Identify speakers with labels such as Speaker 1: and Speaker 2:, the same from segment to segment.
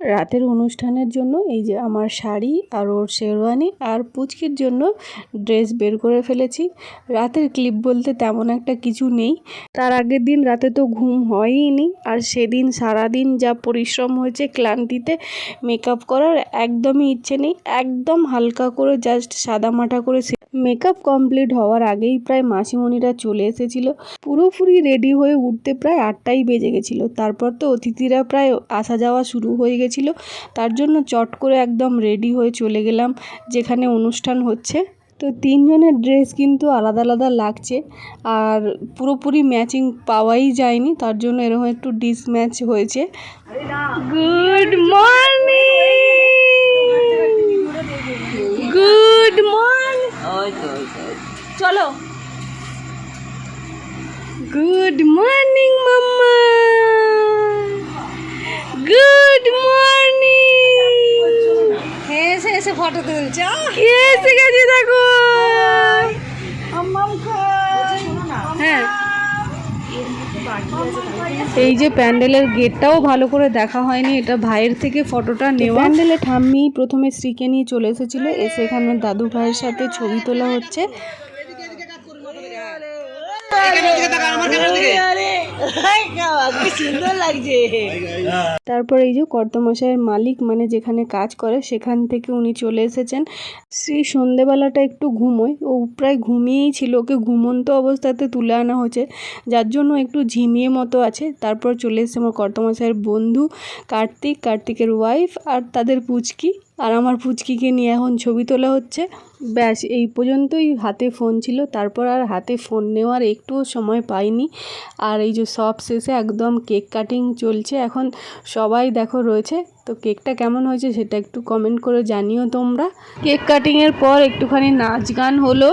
Speaker 1: রাতের অনুষ্ঠানের জন্য এই যে আমার শাড়ি আর ওর শেরওয়ানি আর পুচকির জন্য ড্রেস বের করে ফেলেছি। রাতের ক্লিপ বলতে তেমন একটা কিছু নেই। তার আগের দিন রাতে তো ঘুম হয়ই নি আর সেদিন সারাদিন যা পরিশ্রম হয়েছে ক্লান্তিতে মেকআপ করার একদমই ইচ্ছে নেই। একদম হালকা করে জাস্ট সাদামাটা করে মেকআপ কমপ্লিট হওয়ার আগেই প্রায় মাসিমণিরা চলে এসেছিল। পুরোপুরি রেডি হয়ে উঠতে প্রায় আটটাই বেজে গেছিল। তারপর তো অতিথিরা প্রায় আসা যাওয়া শুরু হয়ে গেছিল তার জন্য চট করে একদম রেডি হয়ে চলে গেলাম যেখানে অনুষ্ঠান হচ্ছে। তো তিনজনের ড্রেস কিন্তু আলাদা আলাদা লাগছে আর পুরোপুরি ম্যাচিং পাওয়াই যায়নি তার জন্য এরকম একটু ডিস ম্যাচ হয়েছে গুড মর্নিং গুড মর্নিং। চলো। Good morning mamma good morning
Speaker 2: হ্যাঁ এসে এসে ফটো তুলছে
Speaker 1: কে এসে গেছে দেখো হ্যাঁ এই যে প্যান্ডেলের গেটটাও ভালো করে দেখা হয়নি এটা ভাইয়ের থেকে ফটোটা নেওয়া প্যান্ডেলে ঠাম্মি প্রথমে স্ত্রীকে নিয়ে চলে এসেছিল এসে এখানে দাদু ভাইয়ের সাথে ছবি তোলা হচ্ছে। তারপর এই যে কর্তমশাইয়ের মালিক মানে যেখানে কাজ করে, সেখান থেকে উনি চলে এসেছেন। সেই সন্ধেবেলাটা একটু ঘুমোয়। ও প্রায় ঘুমিয়েই ছিল। ওকে ঘুমন্ত অবস্থাতে তুলে আনা হয়েছে। যার জন্য একটু ঝিমিয়ে মতো আছে। তারপর চলে এসেছে আমার কর্তমশাইয়ের বন্ধু কার্তিক, কার্তিকের ওয়াইফ আর তাদের পুচকি। আর আমার পুচকিকে নিয়ে এখন ছবি তোলা হচ্ছে। ব্যাস, এই পর্যন্তই হাতে ফোন ছিল। তারপর আর হাতে ফোন নেওয়ার একটুও সময় পাইনি। আর এই যে সব শেষে একদম কেক কাটিং চলছে। এখন সবাই দেখো রয়েছে। তো কেকটা কেমন হয়েছে সেটা একটু কমেন্ট করে জানিও তোমরা। কেক কাটিংয়ের পর একটুখানি নাচ গান হলো।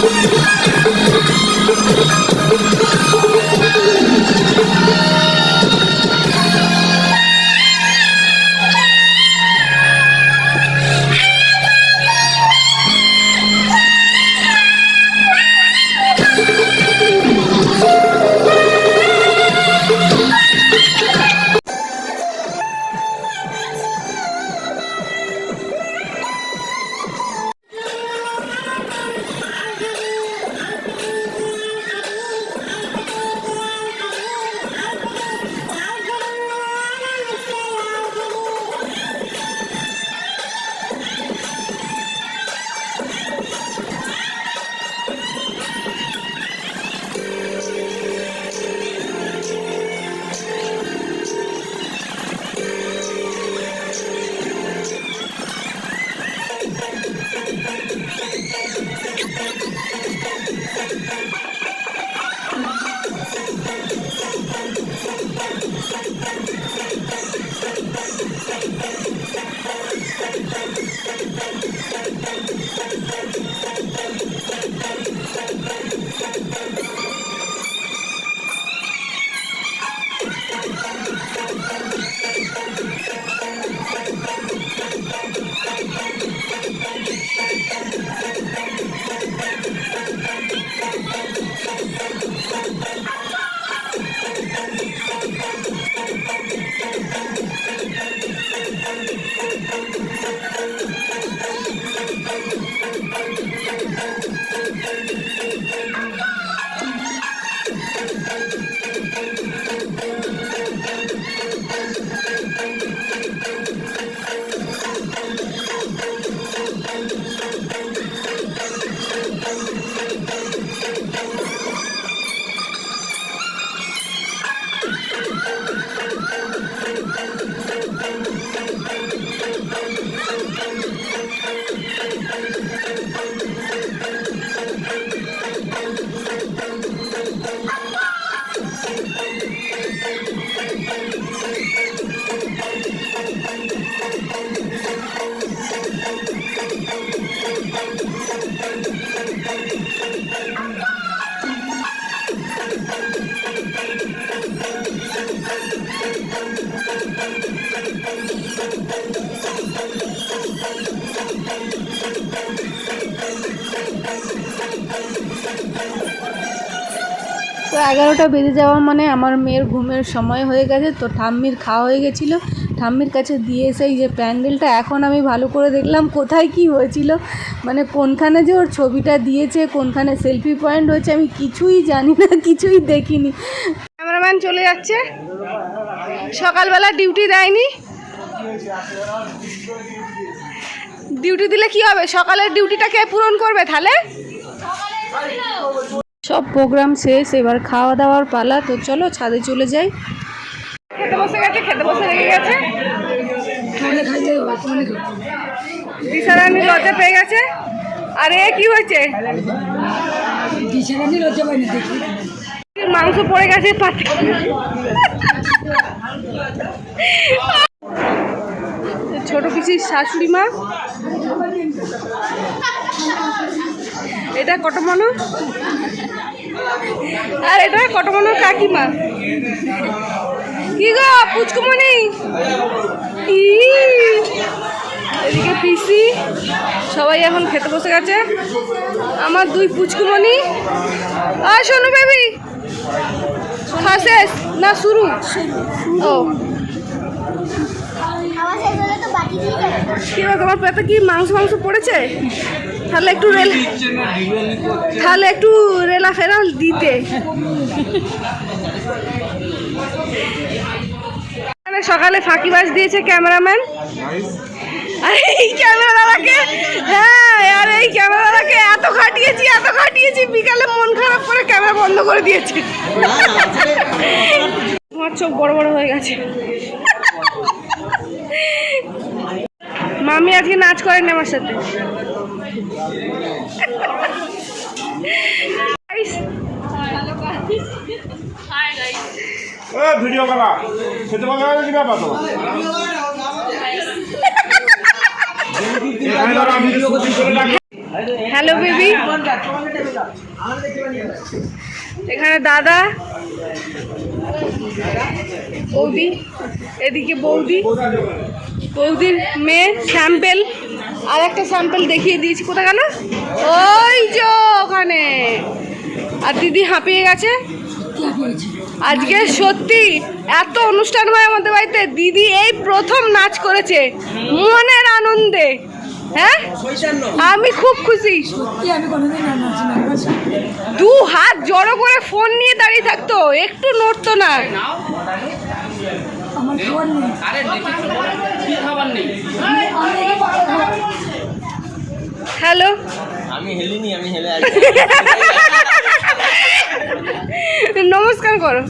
Speaker 2: Thank you. এগারোটা বেজে যাওয়া মানে আমার মেয়ের ঘুমের সময় হয়ে গেছে, তো ঠাম্মির খাওয়া হয়ে গেছিল। ঠাম্মির কাছে দিয়ে এসে এই যে প্যান্ডেলটা এখন আমি ভালো করে দেখলাম কোথায় কি হয়েছিল। মানে কোনখানে যে ওর ছবিটা দিয়েছে, কোনখানে সেলফি পয়েন্ট হয়েছে, আমি কিছুই জানি না, কিছুই দেখিনি। ক্যামেরাম্যান চলে যাচ্ছে। সকালবেলা ডিউটি দেয়নি। ডিউটি দিলে কি হবে? সকালের ডিউটিটা কে পূরণ করবে তাহলে? সব প্রোগ্রাম শেষ এবার খাওয়া দাওয়ার পালা তো চলো ছাদে চলে যাই। খেতে বসে গেছে খেতে বসে লেগে গেছে। দিশারানি লজ্জা পেয়ে গেছে। আর কি হয়েছে? মাংস পড়ে গেছে পাতে। ছোট পিসির শাশুড়ি মা। এটা কত মনো আর এটা কত মনো কাকিমা। কি গো পুচকুমনি এদিকে পিসি সবাই এখন খেতে বসে গেছে। আমার দুই পুচকুমনি আর শোনো বেবি শেষ? না শুরু? ও। কি তোমার পেটে কি মাংস মাংস পড়েছে? তাহলে একটু রেল তাহলে একটু রেলা ফেরাল দিতে। সকালে ফাঁকিবাজ দিয়েছে ক্যামেরাম্যান। আর, এই ক্যামেরাওয়ালাকে হ্যাঁ আর এই এত এত বিকালে মন খারাপ করে ক্যামেরা বন্ধ করে চোখ বড় বড় হয়ে গেছে। মামি আজকে নাচ করেন আমার সাথে।
Speaker 3: ভিডিও করা খেতে পারবে না কি ব্যাপার
Speaker 2: হ্যালো বেবি এখানে দাদা। বৌদি। এদিকে বৌদি। বৌদির মেয়ে স্যাম্পেল আর একটা স্যাম্পেল দেখিয়ে দিয়েছি কোথায় গেল? ওই যে ওখানে। আর দিদি হাঁপিয়ে গেছে? আজকে সত্যি এত অনুষ্ঠান হয় আমাদের বাড়িতে দিদি এই প্রথম নাচ করেছে মনের আনন্দে। হ্যাঁ? আমি খুব খুশি। দু হাত জড়ো করে ফোন নিয়ে দাঁড়িয়ে থাকতো একটু নড়তো না। হ্যালো
Speaker 4: আমি হেলিনি আমি হেলে
Speaker 2: নমস্কার করো।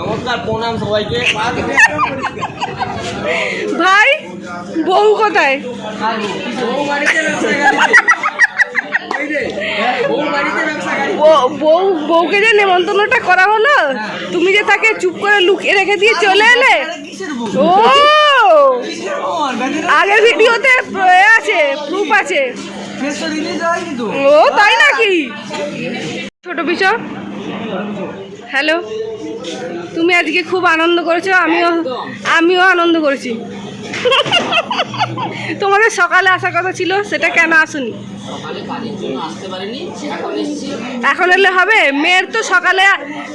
Speaker 4: নমস্কার প্রণাম সবাইকে।
Speaker 2: ভাই বউ কোথায়?
Speaker 4: বউ
Speaker 2: বউকে যে নেমন্তন্নটা করা হলো তুমি যে তাকে চুপ করে লুকিয়ে রেখে দিয়ে চলে এলে? ও! আগের ভিডিওতে আছে প্রুফ আছে। ও, তাই নাকি? ছোট বিষয়। হ্যালো তুমি আজকে খুব আনন্দ করেছ, আমিও আমিও আনন্দ করেছি। তোমাদের সকালে আসার কথা ছিল, সেটা কেন আসুনি?
Speaker 4: এখন
Speaker 2: এলে হবে? মেয়ের তো সকালে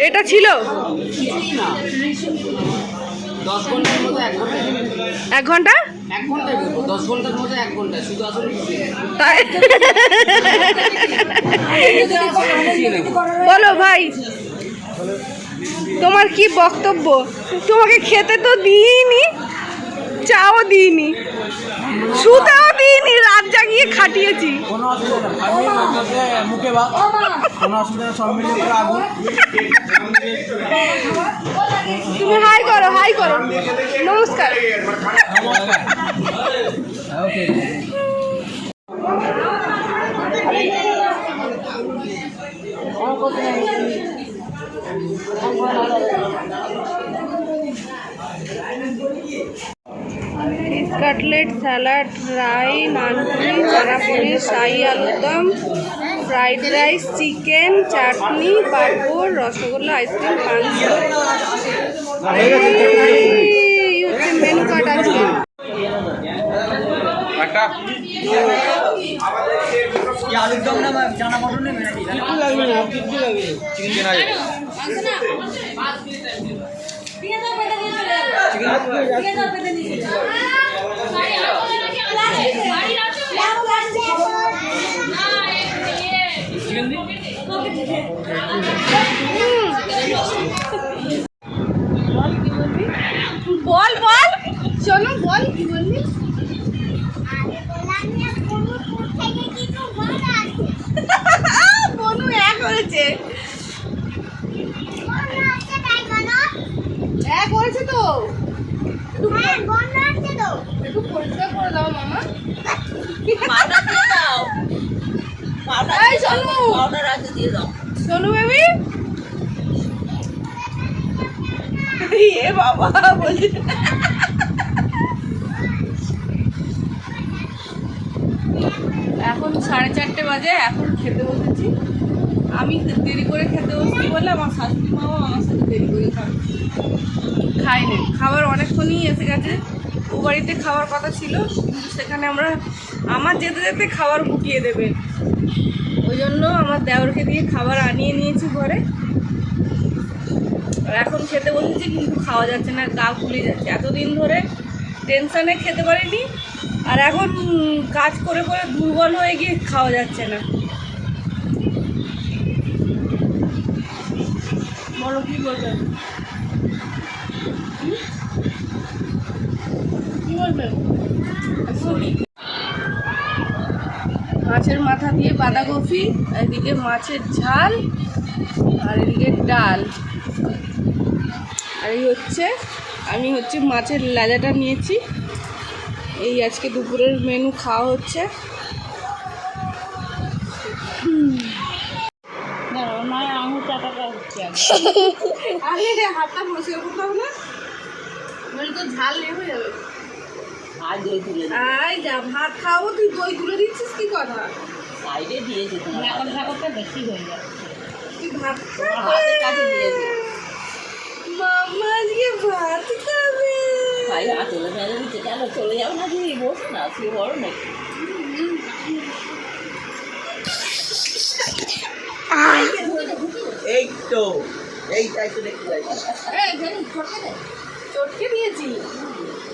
Speaker 2: এটা ছিল।
Speaker 4: এক ঘণ্টা
Speaker 2: তাই? বলো ভাই তোমার কি বক্তব্য? তোমাকে খেতে তো দিইনি চাও দিইনি শুতেও দিইনি রাত জাগিয়ে খাটিয়েছি।
Speaker 5: কোনো অসুবিধা নেই। মুখে বা কোনো অসুবিধা সব মিলিয়ে করে আগুন।
Speaker 2: তুমি হাই হাই করো। নমস্কার। কাটলেট স্যালাড ফ্রাই নানপুরি পনির শাহি আলুদম ফ্রাইড রাইস চিকেন চাটনি পাঁপড় রসগোল্লা আইসক্রিম পাঁচ মেনু কার্ড আছে
Speaker 3: একটা
Speaker 5: চিকেন
Speaker 2: বল বল। শোনো বল কি বললি? বনু এক করেছে এক করেছে তো। একটু পরিষ্কার করে দাও মামা। এই বেবি। এ বাবা বলছি এখন সাড়ে চারটে বাজে এখন খেতে বসেছি। আমি দেরি করে খেতে বসছি বলে আমার শাশুড়ি মাও আমার সাথে দেরি করে খাবে। খাইনি। খাবার অনেকক্ষণই এসে গেছে। ও বাড়িতে খাওয়ার কথা ছিল কিন্তু সেখানে আমরা আমার যেতে যেতে খাবার গুটিয়ে দেবে। ওই জন্য আমার দেওরকে দিয়ে খাবার আনিয়ে নিয়েছি ঘরে। আর এখন খেতে বসেছি কিন্তু খাওয়া যাচ্ছে না, গা ফুলে যাচ্ছে। এতদিন ধরে টেনশানে খেতে পারিনি, আর এখন কাজ করে করে দুর্বল হয়ে গিয়ে খাওয়া যাচ্ছে না। বলো কি বলবেন? কি বলবেন মাছের মাথা দিয়ে বাঁধাকপি এদিকে মাছের ঝাল আর এদিকে ডাল। আর এই হচ্ছে আমি হচ্ছে মাছের লাজাটা নিয়েছি। এই আজকে দুপুরের মেনু খাওয়া হচ্ছে। হাতটা বসে করতাম না। তো ঝাল হয়ে যাবে। আই যা ভাত খাব তুই দই তুলে দিচ্ছিস কি কথা?
Speaker 6: সাইডে দিয়েছে তোমার এখন ঠাকুরটা বেশি হয়ে যাবে
Speaker 2: তুই ভাত
Speaker 6: হাতের কাছে দিয়েছে।
Speaker 2: মামা আজকে ভাত খাবে।
Speaker 6: ভাই হাত তুলে মেরে দিচ্ছে। কেন? চলে যাও না তুমি বসো না তুই বড় নাকি?
Speaker 4: এই তো এইটাই তো দেখতে
Speaker 2: চটকে দিয়েছি।